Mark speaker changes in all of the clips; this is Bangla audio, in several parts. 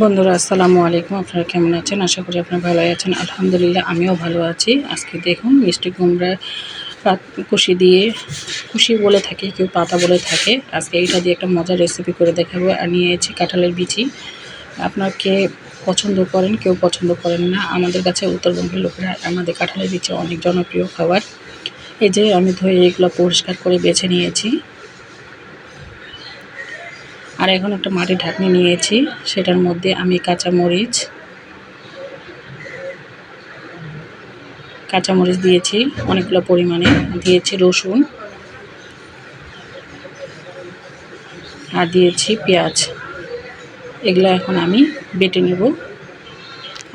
Speaker 1: বন্ধুরা, আসসালামু আলাইকুম। আপনারা কেমন আছেন? আশা করি আপনারা ভালো আছেন। আলহামদুলিল্লাহ, আমিও ভালো আছি। আজকে দেখুন, মিষ্টি কুমড়া কুশি দিয়ে, কুশি বলে থাকে, কেউ পাতা বলে থাকে। আজকে এইটা দিয়ে একটা মজার রেসিপি করে দেখাবো। আর নিয়েছি কাঁঠালের বিচি। আপনার কে পছন্দ করেন, কেউ পছন্দ করেন না, আমাদের কাছে উত্তরবঙ্গের লোকেরা আমাদের কাঁঠালের বিচি অনেক জনপ্রিয় খাবার। এই যে আমি ধুয়ে এগুলো পরিষ্কার করে বেছে নিয়েছি। আর এখন একটা মাটির ঢাকনি নিয়েছি, সেটার মধ্যে আমি কাঁচা মরিচ কাঁচামরিচ দিয়েছি, অনেকগুলো পরিমাণে, দিয়েছি রসুন, আর দিয়েছি পেঁয়াজ। এগুলো এখন আমি বেটে নেব।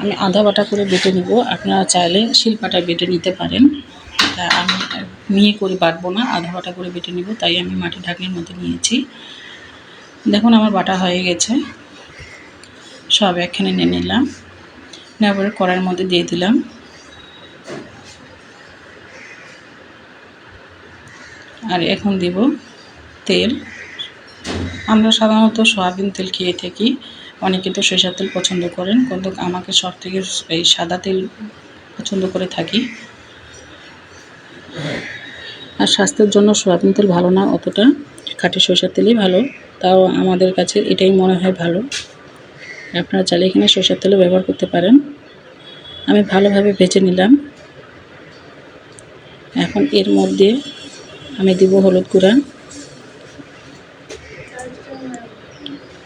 Speaker 1: আমি আধা বাটা করে বেটে নেব। আপনারা চাইলে শিলপাটায় বেটে নিতে পারেন। তা আমি নিয়ে করে বাটবো না, আধা বাটা করে বেটে নেব, তাই আমি মাটির ঢাকনির মধ্যে নিয়েছি। দেখুন আমার বাটা হয়ে গেছে। সব একখানে নিয়ে নিলাম। নেওয়ার পরে কড়াইয়ের মধ্যে দিয়ে দিলাম। আর এখন দিব তেল। আমরা সাধারণত সয়াবিন তেল খেয়ে থাকি। অনেকে তো সরিষার তেল পছন্দ করেন, কিন্তু আমাকে সব থেকে এই সাদা তেল পছন্দ করে থাকি। আর স্বাস্থ্যের জন্য সয়াবিন তেল ভালো না, অতটা। খাঁটি সরিষার তেলই ভালো। তাও আমাদের কাছে এটাই মনে হয় ভালো। আপনারা চাইলে এখানে সরষের তেলও ব্যবহার করতে পারেন। আমি ভালোভাবে ভেজে নিলাম। এখন এর মধ্যে আমি দিব হলুদ গুঁড়া।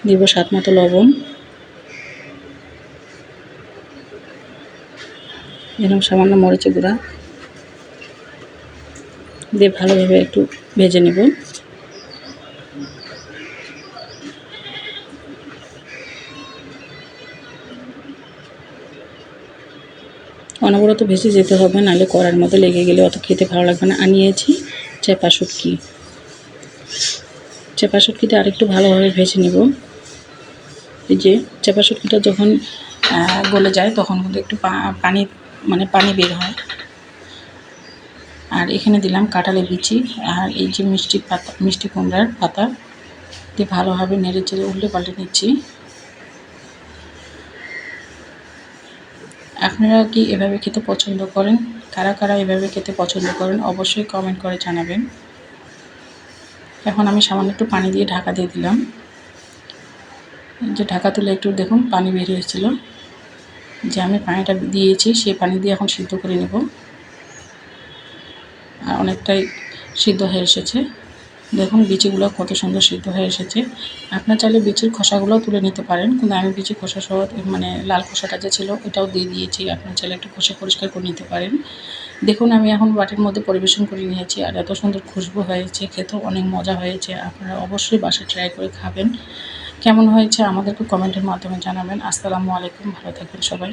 Speaker 1: দিব স্বাদ মতো লবণ। এরকম সামান্য মরিচের গুঁড়া। দিয়ে ভালোভাবে একটু ভেজে নেব। অনবরত ভেসে যেতে হবে, নাহলে কড়ার মধ্যে লেগে গেলে অত খেতে ভালো লাগবে না। আনিয়েছি চেপা শুটকি। চেপা শুটকিতে আরেকটু ভালোভাবে ভেজে নেব। এই যে চেপা শুটকিটা যখন গলে যায়, তখন কিন্তু একটু পানি মানে পানি বের হয়। আর এখানে দিলাম কাঁঠালের বিচি আর এই যে মিষ্টি পাতা, মিষ্টি কুমড়ার পাতা। দিয়ে ভালোভাবে নেড়ে চেড়ে উল্টে পাল্টে নিচ্ছি। আপনারা কি এভাবে খেতে পছন্দ করেন? কারা কারা এভাবে খেতে পছন্দ করেন? অবশ্যই কমেন্ট করে জানাবেন। এখন আমি সামান্য একটু পানি দিয়ে ঢাকা দিয়ে দিলাম। যে ঢাকা তুলে একটু দেখুন, পানি বেরিয়ে এসেছিল। যে আমি পানিটা দিয়েছি সেই পানি দিয়ে এখন সিদ্ধ করে নেব। আর অনেকটাই সিদ্ধ হয়ে এসেছে। দেখুন বিচিগুলো কত সুন্দর সিদ্ধ হয়ে এসেছে। আপনার চাইলে বিচির খোসাগুলোও তুলে নিতে পারেন, কিন্তু আমি বিচি খোসা সহ মানে লাল খোসাটা যে ছিল ওটাও দিয়ে দিয়েছি। আপনার চাইলে একটু খোসা পরিষ্কার করে নিতে পারেন। দেখুন, আমি এখন বাটির মধ্যে পরিবেশন করে নিয়েছি, আর এত সুন্দর খুশবু হয়েছে, খেতেও অনেক মজা হয়েছে। আপনারা অবশ্যই বাসায় ট্রাই করে খাবেন। কেমন হয়েছে আমাদেরকে কমেন্টের মাধ্যমে জানাবেন। আসসালামু আলাইকুম, ভালো থাকবেন সবাই।